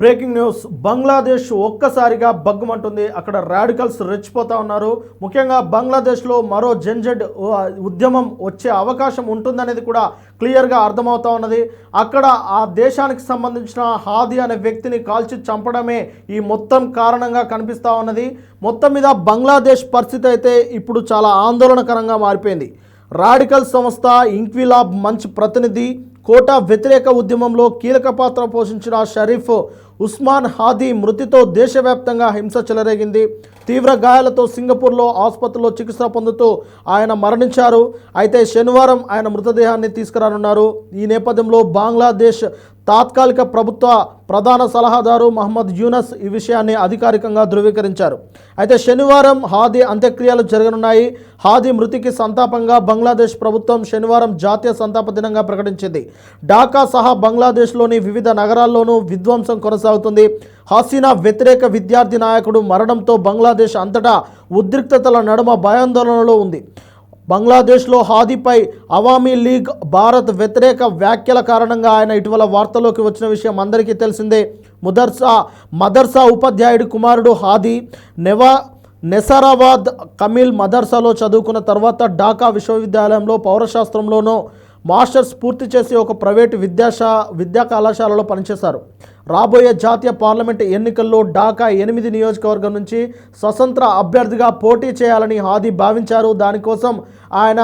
Breaking news. Bangladesh ఒక్కసారిగా బగ్గుమంటుంది. అక్కడ radicals రెచ్చిపోతూ ఉన్నారు. ముఖ్యంగా బంగ్లాదేశ్లో మరో జెన్జెడ్ ఉద్యమం వచ్చే అవకాశం ఉంటుందనేది కూడా క్లియర్గా అర్థమవుతా ఉన్నది. అక్కడ ఆ దేశానికి సంబంధించిన హాది అనే వ్యక్తిని కాల్చి చంపడమే ఈ మొత్తం కారణంగా కనిపిస్తూ ఉన్నది. మొత్తం మీద బంగ్లాదేశ్ పరిస్థితి అయితే ఇప్పుడు చాలా ఆందోళనకరంగా మారిపోయింది. రాడికల్ సంస్థ ఇంక్విలాబ్ మంచి ప్రతినిధి కోటా వ్యతిరేక ఉద్యమంలో కీలక పాత్ర పోషించిన షరీఫ్ ఉస్మాన్ హాదీ మృతితో దేశవ్యాప్తంగా హింస చెలరేగింది. తీవ్ర గాయాలతో సింగపూర్లో ఆసుపత్రిలో చికిత్స పొందుతూ ఆయన మరణించారు. అయితే శనివారం ఆయన మృతదేహాన్ని తీసుకురానున్నారు. ఈ నేపథ్యంలో బంగ్లాదేశ్ తాత్కాలిక ప్రభుత్వ ప్రధాన సలహాదారు మహమ్మద్ యూనస్ ఈ విషయాన్ని అధికారికంగా ధృవీకరించారు. అయితే శనివారం హాదీ అంత్యక్రియలు జరగనున్నాయి. హాదీ మృతికి సంతాపంగా బంగ్లాదేశ్ ప్రభుత్వం శనివారం జాతీయ సంతాప దినంగా ప్రకటించింది. ఢాకా సహా బంగ్లాదేశ్లోని వివిధ నగరాల్లోనూ విధ్వంసం కొనసాగుతుంది. హసీనా వ్యతిరేక విద్యార్థి నాయకుడు మరణంతో బంగ్లాదేశ్ అంతటా ఉద్రిక్తతల నడుమ భయాందోళనలో ఉంది. బంగ్లాదేశ్లో హాదీపై అవామీ లీగ్ భారత్ వ్యతిరేక వ్యాఖ్యల కారణంగా ఆయన ఇటీవల వార్తల్లోకి వచ్చిన విషయం అందరికీ తెలిసిందే. ముదర్సా మదర్సా ఉపాధ్యాయుడి కుమారుడు హాదీ నెవా నెసరాబాద్ కమిల్ మదర్సాలో చదువుకున్న తర్వాత ఢాకా విశ్వవిద్యాలయంలో పౌరశాస్త్రంలోనూ మాస్టర్స్ పూర్తి చేసి ఒక ప్రైవేటు విద్యాశా విద్యా కళాశాలలో పనిచేశారు. రాబోయే జాతీయ పార్లమెంట్ ఎన్నికల్లో ఢాకా ఎనిమిది నియోజకవర్గం నుంచి స్వతంత్ర అభ్యర్థిగా పోటీ చేయాలని హాదీ భావించారు. దానికోసం ఆయన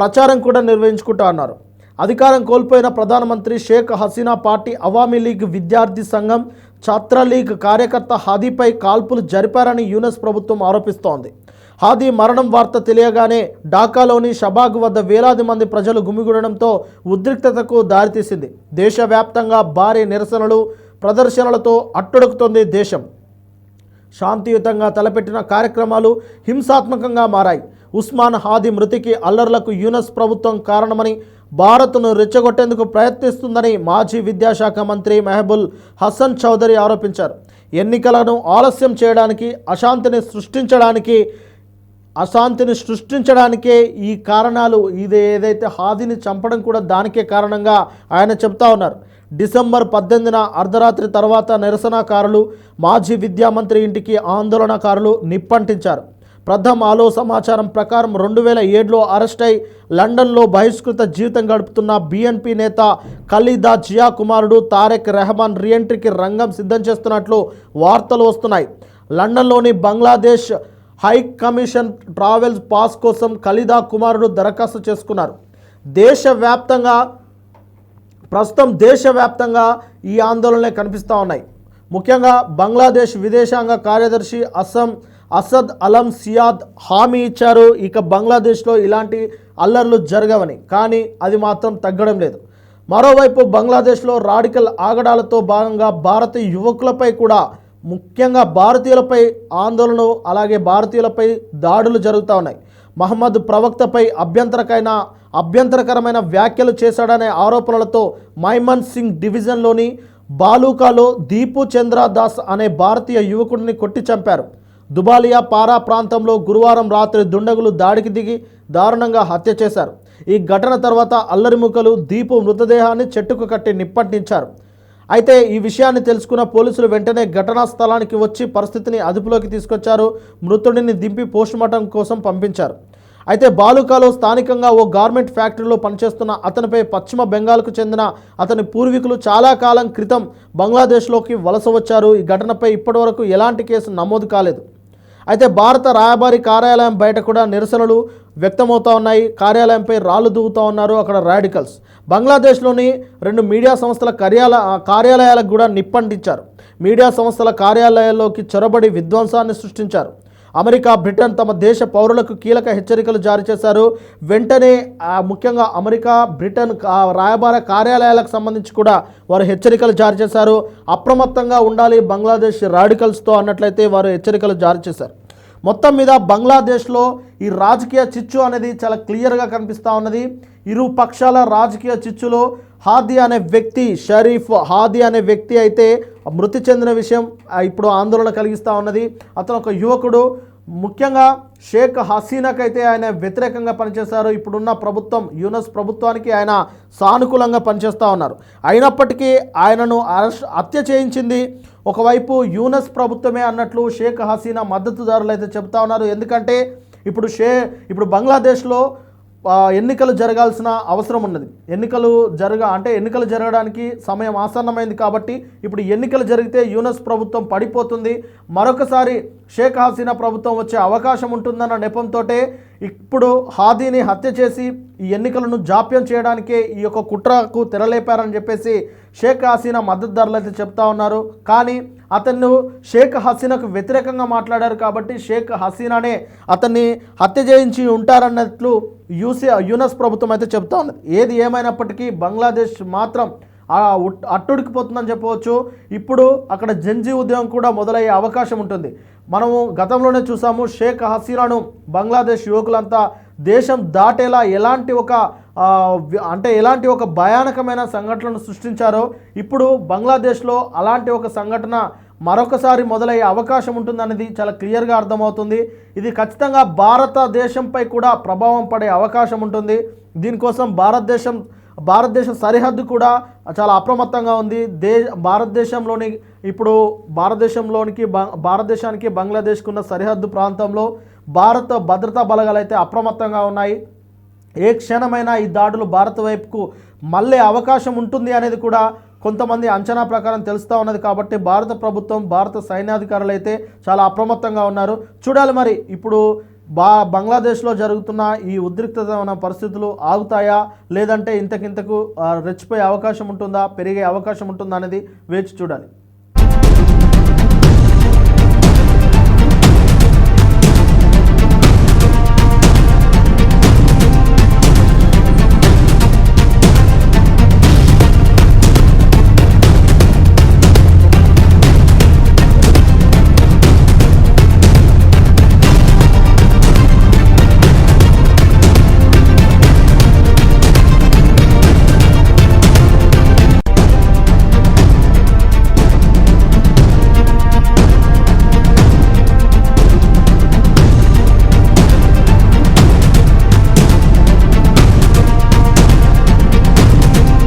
ప్రచారం కూడా నిర్వహించుకుంటా అన్నారు. అధికారం కోల్పోయిన ప్రధానమంత్రి షేక్ హసీనా పార్టీ అవామీ లీగ్ విద్యార్థి సంఘం ఛాత్ర లీగ్ కార్యకర్త హాదీపై కాల్పులు జరిపారని యునెస్ ప్రభుత్వం ఆరోపిస్తోంది. హాదీ మరణం వార్త తెలియగానే ఢాకాలోని షబాగ్ వద్ద వేలాది మంది ప్రజలు గుమిగూడడంతో ఉద్రిక్తతకు దారితీసింది. దేశవ్యాప్తంగా భారీ నిరసనలు ప్రదర్శనలతో అట్టుడుకుతోంది దేశం. శాంతియుతంగా తలపెట్టిన కార్యక్రమాలు హింసాత్మకంగా మారాయి. ఉస్మాన్ హాదీ మృతికి అల్లర్లకు యూనస్ ప్రభుత్వం కారణమని భారత్ను రెచ్చగొట్టేందుకు ప్రయత్నిస్తుందని మాజీ విద్యాశాఖ మంత్రి మెహబుల్ హసన్ చౌదరి ఆరోపించారు. ఎన్నికలను ఆలస్యం చేయడానికి అశాంతిని సృష్టించడానికి అశాంతిని సృష్టించడానికే ఈ కారణాలు ఇది ఏదైతే హాదిని చంపడం కూడా దానికే కారణంగా ఆయన చెప్తా ఉన్నారు. డిసెంబర్ పద్దెనిమిదిన అర్ధరాత్రి తర్వాత నిరసనకారులు మాజీ విద్యామంత్రి ఇంటికి ఆందోళనకారులు నిప్పంటించారు. ప్రథమ ఆలో సమాచారం ప్రకారం రెండు వేల ఏడులో అరెస్ట్ అయి లండన్లో బహిష్కృత జీవితం గడుపుతున్న బీఎన్పీ నేత ఖలీదా జియా కుమారుడు తారెక్ రెహమాన్ రీఎంట్రీకి రంగం సిద్ధం చేస్తున్నట్లు వార్తలు వస్తున్నాయి. లండన్లోని Bangladesh high commission travels pass కోసం ఖలీదా కుమారుడు దరఖాస్తు చేసుకున్నారు. దేశవ్యాప్తంగా ప్రస్తుతం దేశవ్యాప్తంగా ఈ ఆందోళనలే కనిపిస్తూ ఉన్నాయి. ముఖ్యంగా బంగ్లాదేశ్ విదేశాంగ కార్యదర్శి అస్సం అసద్ అలం సియాద్ హామీ ఇచ్చారు. ఇక బంగ్లాదేశ్లో ఇలాంటి అల్లర్లు జరగవని. కానీ అది మాత్రం తగ్గడం లేదు. మరోవైపు బంగ్లాదేశ్లో రాడికల్ ఆగడాలతో భాగంగా భారతీయ యువకులపై కూడా ముఖ్యంగా భారతీయులపై ఆందోళనలు అలాగే భారతీయులపై దాడులు జరుగుతూ ఉన్నాయి. మహమ్మద్ ప్రవక్తపై అభ్యంతరకైన అభ్యంతరకరమైన వ్యాఖ్యలు చేశాడనే ఆరోపణలతో మైమన్ సింగ్ డివిజన్లోని బాలూకాలో దీపు చంద్ర దాస్ అనే భారతీయ యువకుడిని కొట్టి చంపారు. దుబాలియా పారా ప్రాంతంలో గురువారం రాత్రి దుండగులు దాడికి దిగి దారుణంగా హత్య చేశారు. ఈ ఘటన తర్వాత అల్లరిముకలు దీపు మృతదేహాన్ని చెట్టుకు కట్టి నిప్పట్టించారు. అయితే ఈ విషయాన్ని తెలుసుకున్న పోలీసులు వెంటనే ఘటనా స్థలానికి వచ్చి పరిస్థితిని అదుపులోకి తీసుకొచ్చారు. మృతుడిని దింపి పోస్టుమార్టం కోసం పంపించారు. అయితే బాలుకాలో స్థానికంగా ఓ గార్మెంట్ ఫ్యాక్టరీలో పనిచేస్తున్న అతనిపై పశ్చిమ బెంగాల్కు చెందిన అతని పూర్వీకులు చాలా కాలం క్రితం బంగ్లాదేశ్లోకి వలస వచ్చారు. ఈ ఘటనపై ఇప్పటివరకు ఎలాంటి కేసు నమోదు కాలేదు. అయితే భారత రాయబారి కార్యాలయం బయట కూడా నిరసనలు వ్యక్తమవుతూ ఉన్నాయి. కార్యాలయంపై రాళ్ళు దూవుతూ ఉన్నారు అక్కడ రాడికల్స్. బంగ్లాదేశ్లోని రెండు మీడియా సంస్థల కార్యాల కార్యాలయాలకు కూడా నిప్పంటించారు. మీడియా సంస్థల కార్యాలయాల్లోకి చొరబడి విధ్వంసాన్ని సృష్టించారు. అమెరికా బ్రిటన్ తమ దేశ పౌరులకు కీలక హెచ్చరికలు జారీ చేశారు. వెంటనే ముఖ్యంగా అమెరికా బ్రిటన్ రాయబార కార్యాలయాలకు సంబంధించి కూడా వారు హెచ్చరికలు జారీ చేశారు. అప్రమత్తంగా ఉండాలి బంగ్లాదేశ్ రాడికల్స్తో అన్నట్లయితే వారు హెచ్చరికలు జారీ చేశారు. మొత్తం మీద బంగ్లాదేశ్లో ఈ రాజకీయ చిచ్చు అనేది చాలా క్లియర్గా కనిపిస్తూ ఉన్నది. ఇరు పక్షాల రాజకీయ చిచ్చులో హాదీ అనే వ్యక్తి షరీఫ్ హాదీ అనే వ్యక్తి అయితే మృతి చెందిన విషయం ఇప్పుడు ఆందోళన కలిగిస్తూ ఉన్నది. అతను ఒక యువకుడు. ముఖ్యంగా షేక్ హసీనాకైతే ఆయన వ్యతిరేకంగా పనిచేశారు. ఇప్పుడున్న ప్రభుత్వం యూనస్ ప్రభుత్వానికి ఆయన సానుకూలంగా పనిచేస్తూ ఉన్నారు. అయినప్పటికీ ఆయనను అరెస్ట్ హత్య చేయించింది. ఒకవైపు యూనస్ ప్రభుత్వమే అన్నట్లు షేక్ హసీనా మద్దతుదారులు అయితే చెప్తా ఉన్నారు. ఎందుకంటే ఇప్పుడు షే ఇప్పుడు బంగ్లాదేశ్లో ఎన్నికలు జరగాల్సిన అవసరం ఉన్నది. ఎన్నికలు జరగ అంటే ఎన్నికలు జరగడానికి సమయం ఆసన్నమైంది కాబట్టి ఇప్పుడు ఎన్నికలు జరిగితే యూనస్ ప్రభుత్వం పడిపోతుంది. మరొకసారి షేక్ హసీనా ప్రభుత్వం వచ్చే అవకాశం ఉంటుందన్న నెపంతో ఇప్పుడు హాదీని హత్య చేసి ఈ ఎన్నికలను జాప్యం చేయడానికే ఈ యొక్క కుట్రకు తెరలేపారని చెప్పేసి షేక్ హసీనా మద్దతుదారులు అయితే చెప్తా ఉన్నారు. కానీ అతను షేక్ హసీనాకు వ్యతిరేకంగా మాట్లాడారు కాబట్టి షేక్ హసీనానే అతన్ని హత్య చేయించి ఉంటారన్నట్లు యూసీ యూనస్ ప్రభుత్వం అయితే చెప్తా ఉన్నది ఏది ఏమైనప్పటికీ బంగ్లాదేశ్ మాత్రం అట్టుడికిపోతుందని చెప్పవచ్చు. ఇప్పుడు అక్కడ జంజీ ఉద్యమం కూడా మొదలయ్యే అవకాశం ఉంటుంది. మనము గతంలోనే చూసాము షేక్ హసీనాను బంగ్లాదేశ్ యువకులంతా దేశం దాటేలా ఎలాంటి ఒక అంటే ఎలాంటి ఒక భయానకమైన సంఘటనను సృష్టించారో ఇప్పుడు బంగ్లాదేశ్లో అలాంటి ఒక సంఘటన మరొకసారి మొదలయ్యే అవకాశం ఉంటుందనేది చాలా క్లియర్గా అర్థమవుతుంది. ఇది ఖచ్చితంగా భారతదేశంపై కూడా ప్రభావం పడే అవకాశం ఉంటుంది. దీనికోసం భారతదేశం భారతదేశ సరిహద్దు కూడా చాలా అప్రమత్తంగా ఉంది. దే భారతదేశంలోని ఇప్పుడు భారతదేశంలోనికి బ- భారతదేశానికి బంగ్లాదేశ్కు ఉన్న సరిహద్దు ప్రాంతంలో భారత భద్రతా బలగాలు అయితే అప్రమత్తంగా ఉన్నాయి. ఏ క్షణమైనా ఈ దాడులు భారత్ వైపుకు మళ్ళీ అవకాశం ఉంటుంది అనేది కూడా కొంతమంది అంచనా ప్రకారం తెలుస్తూ ఉన్నది కాబట్టి భారత ప్రభుత్వం భారత సైన్యాధికారులు అయితే చాలా అప్రమత్తంగా ఉన్నారు. చూడాలి మరి ఇప్పుడు బా బంగ్లాదేశ్లో జరుగుతున్న ఈ ఉద్రిక్తమైన పరిస్థితులు ఆగుతాయా? లేదంటే ఇంతకింతకు రెచ్చిపోయే అవకాశం ఉంటుందా? పెరిగే అవకాశం ఉంటుందా అనేది వేచి చూడాలి.